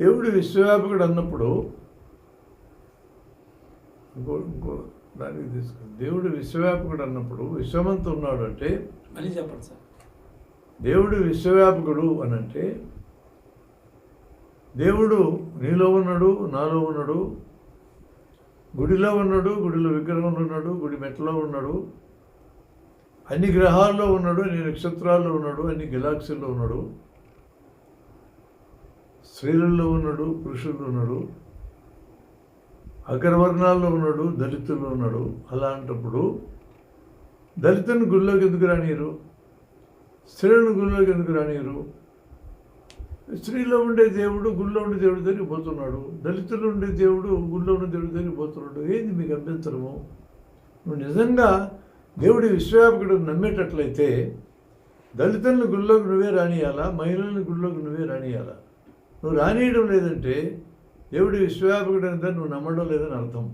దేవుడు విశ్వవ్యాపకుడు అన్నప్పుడు ఇంకో ఇంకో దానికి తీసుకు దేవుడు విశ్వవ్యాపకుడు అన్నప్పుడు విశ్వమంతా ఉన్నాడు అంటే మళ్ళీ చెప్పండి సార్. దేవుడు విశ్వవ్యాపకుడు అని అంటే దేవుడు నీలో ఉన్నాడు నాలో ఉన్నాడు గుడిలో ఉన్నాడు గుడిలో విగ్రహంలో ఉన్నాడు గుడి మెట్టలో ఉన్నాడు అన్ని గ్రహాల్లో ఉన్నాడు అన్ని నక్షత్రాల్లో ఉన్నాడు అన్ని గెలాక్సీల్లో ఉన్నాడు. స్త్రీలలో ఉన్నాడు పురుషుల్లో ఉన్నాడు అగ్రవర్ణాల్లో ఉన్నాడు దళితుల్లో ఉన్నాడు. అలాంటప్పుడు దళితుని గుళ్ళోకి ఎందుకు రానియరు స్త్రీలను గుళ్ళోకి ఎందుకు రానియరు స్త్రీలో ఉండే దేవుడు గుళ్ళో ఉండే దేవుడి దగ్గరికి పోతున్నాడు దళితులు ఉండే దేవుడు గుళ్ళో ఉండే దేవుడి దగ్గరికి పోతున్నాడు ఏంది మీకు అభ్యంతరము? నువ్వు నిజంగా దేవుడి విశ్వవ్యాపకుడు నమ్మేటట్లయితే దళితులను గుళ్ళోకి నువ్వే రానియాలా మహిళలను గుళ్ళోకి నువ్వే రానియాలా నువ్వు రానియడం లేదంటే దేవుడు విశ్వవ్యాపకుడు అంతా నువ్వు నమ్మడం లేదని అర్థం.